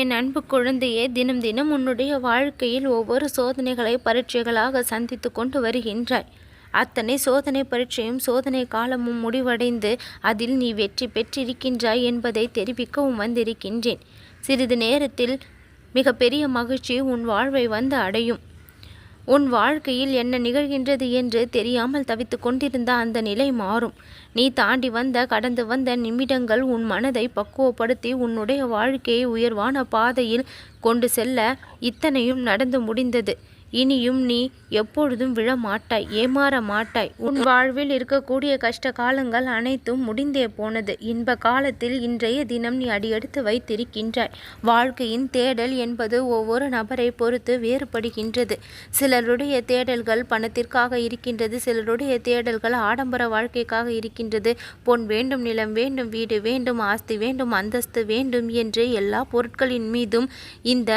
என் அன்பு குழந்தையே தினம் தினம் உன்னுடைய வாழ்க்கையில் ஒவ்வொரு சோதனைகளை பரீட்சைகளாக சந்தித்து கொண்டு வருகின்றாய். அத்தனை சோதனை பரீட்சையும் சோதனை காலமும் முடிவடைந்து அதில் நீ வெற்றி பெற்றிருக்கின்றாய் என்பதை தெரிவிக்கவும் வந்திருக்கின்றேன். சிறிது நேரத்தில் மிகப்பெரிய மகிழ்ச்சி உன் வாழ்வை வந்து அடையும். உன் வாழ்க்கையில் என்ன நிகழ்கின்றது என்று தெரியாமல் தவித்து கொண்டிருந்த அந்த நிலை மாறும். நீ தாண்டி வந்த கடந்து வந்த நிமிடங்கள் உன் மனதை பக்குவப்படுத்தி உன்னுடைய வாழ்க்கையை உயர்வான பாதையில் கொண்டு செல்ல இத்தனையும் நடந்து முடிந்தது. இனியும் நீ எப்பொழுதும் விழ மாட்டாய் ஏமாற மாட்டாய் உன் வாழ்வில் இருக்கக்கூடிய கஷ்ட காலங்கள் அனைத்தும் முடிந்தே போனது. இன்ப காலத்தில் இன்றைய தினம் நீ அடியெடுத்து வைத்திருக்கின்றாய். வாழ்க்கையின் தேடல் என்பது ஒவ்வொரு நபரை பொறுத்து வேறுபடுகின்றது. சிலருடைய தேடல்கள் பணத்திற்காக இருக்கின்றது சிலருடைய தேடல்கள் ஆடம்பர வாழ்க்கைக்காக இருக்கின்றது. பொன் வேண்டும் நிலம் வேண்டும் வீடு வேண்டும் ஆஸ்தி வேண்டும் அந்தஸ்து வேண்டும் என்று எல்லா பொருட்களின் மீதும் இந்த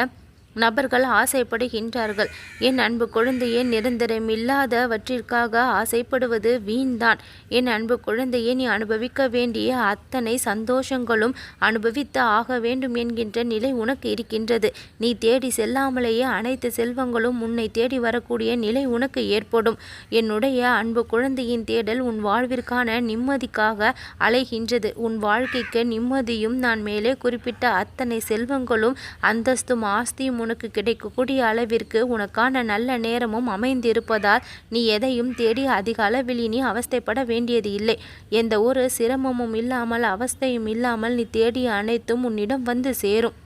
நபர்கள் ஆசைப்படுகின்றார்கள். என் அன்பு குழந்தையே நிரந்தரமில்லாதவற்றிற்காக ஆசைப்படுவது வீண்தான். என் அன்பு குழந்தையே நீ அனுபவிக்க வேண்டிய அத்தனை சந்தோஷங்களும் அனுபவித்து ஆக வேண்டும் என்கின்ற நிலை உனக்கு இருக்கின்றது. நீ தேடி செல்லாமலேயே அனைத்து செல்வங்களும் உன்னை தேடி வரக்கூடிய நிலை உனக்கு ஏற்படும். என்னுடைய அன்பு குழந்தையின் தேடல் உன் வாழ்விற்கான நிம்மதிக்காக அலைகின்றது. உன் வாழ்க்கைக்கு நிம்மதியும் நான் மேலே குறிப்பிட்ட அத்தனை செல்வங்களும் அந்தஸ்தும் ஆஸ்தியும் உனக்கு கிடைக்கக்கூடிய அளவிற்கு உனக்கான நல்ல நேரமும் அமைந்திருப்பதால் நீ எதையும் தேடி அதிக அளவில் இனி அவஸ்தைப்பட வேண்டியது இல்லை. எந்த ஒரு சிரமமும் இல்லாமல் அவஸ்தையும் இல்லாமல் நீ தேடிய அனைத்தும் உன்னிடம் வந்து சேரும்.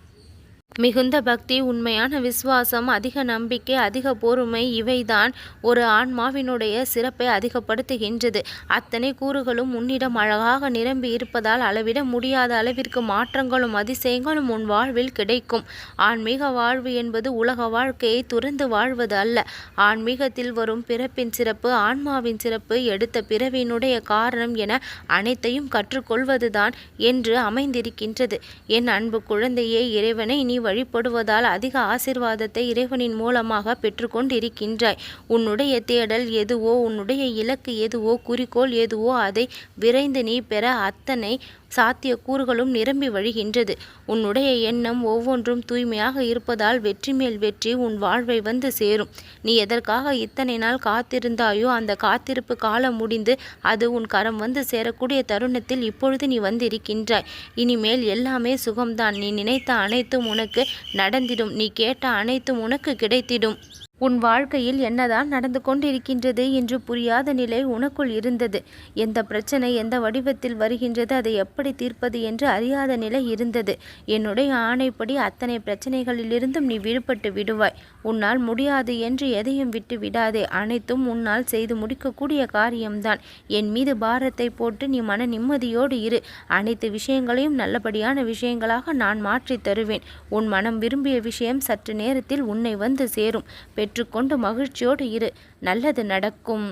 மிகுந்த பக்தி உண்மையான விசுவாசம் அதிக நம்பிக்கை அதிக பொறுமை இவைதான் ஒரு ஆன்மாவினுடைய சிறப்பை அதிகப்படுத்துகின்றது. அத்தனை கூறுகளும் உன்னிடம் அழகாக நிரம்பி இருப்பதால் அளவிட முடியாத அளவிற்கு மாற்றங்களும் அதிசயங்களும் உன் வாழ்வில் கிடைக்கும். ஆன்மீக வாழ்வு என்பது உலக வாழ்க்கையை துறந்து வாழ்வது அல்ல. ஆன்மீகத்தில் வரும் பிறப்பின் சிறப்பு ஆன்மாவின் சிறப்பு எடுத்த பிறவியினுடைய காரணம் என அனைத்தையும் கற்றுக்கொள்வதுதான் என்று அமைந்திருக்கின்றது. என் அன்பு குழந்தையே இறைவனை நீ வழிபடுவதால் அதிக ஆசிர்வாதத்தை இறைவனின் மூலமாக பெற்றுக்கொண்டிருக்கின்றாய். உன்னுடைய தேடல் எதுவோ உன்னுடைய இலக்கு எதுவோ குறிக்கோள் எதுவோ அதை விரைந்து நீ பெற அத்தனை சாத்திய கூறுகளும் நிரம்பி வழிகின்றது. உன்னுடைய எண்ணம் ஒவ்வொன்றும் தூய்மையாக இருப்பதால் வெற்றி மேல் வெற்றி உன் வாழ்வை வந்து சேரும். நீ எதற்காக இத்தனை நாள் காத்திருந்தாயோ அந்த காத்திருப்பு காலம் முடிந்து அது உன் கரம் வந்து சேரக்கூடிய தருணத்தில் இப்பொழுது நீ வந்திருக்கின்றாய். இனிமேல் எல்லாமே சுகம்தான். நீ நினைத்த அனைத்தும் உனக்கு நடந்திடும். நீ கேட்ட அனைத்தும் உனக்கு கிடைத்திடும். உன் வாழ்க்கையில் என்னதான் நடந்து கொண்டிருக்கின்றது என்று புரியாத நிலை உனக்குள் இருந்தது. எந்த பிரச்சனை எந்த வடிவத்தில் வருகின்றது அதை எப்படி தீர்ப்பது என்று அறியாத நிலை இருந்தது. என்னுடைய ஆணைப்படி அத்தனை பிரச்சனைகளிலிருந்தும் நீ விடுபட்டு விடுவாய். உன்னால் முடியாது என்று எதையும் விட்டு விடாதே. அனைத்தும் உன்னால் செய்து முடிக்கக்கூடிய காரியம்தான். என் மீது பாரத்தை போட்டு நீ மன நிம்மதியோடு இரு. அனைத்து விஷயங்களையும் நல்லபடியான விஷயங்களாக நான் மாற்றித் தருவேன். உன் மனம் விரும்பிய விஷயம் சற்று நேரத்தில் உன்னை வந்து சேரும். பெற்றுக்கொண்டு மகிழ்ச்சியோடு இரு. நல்லது நடக்கும்.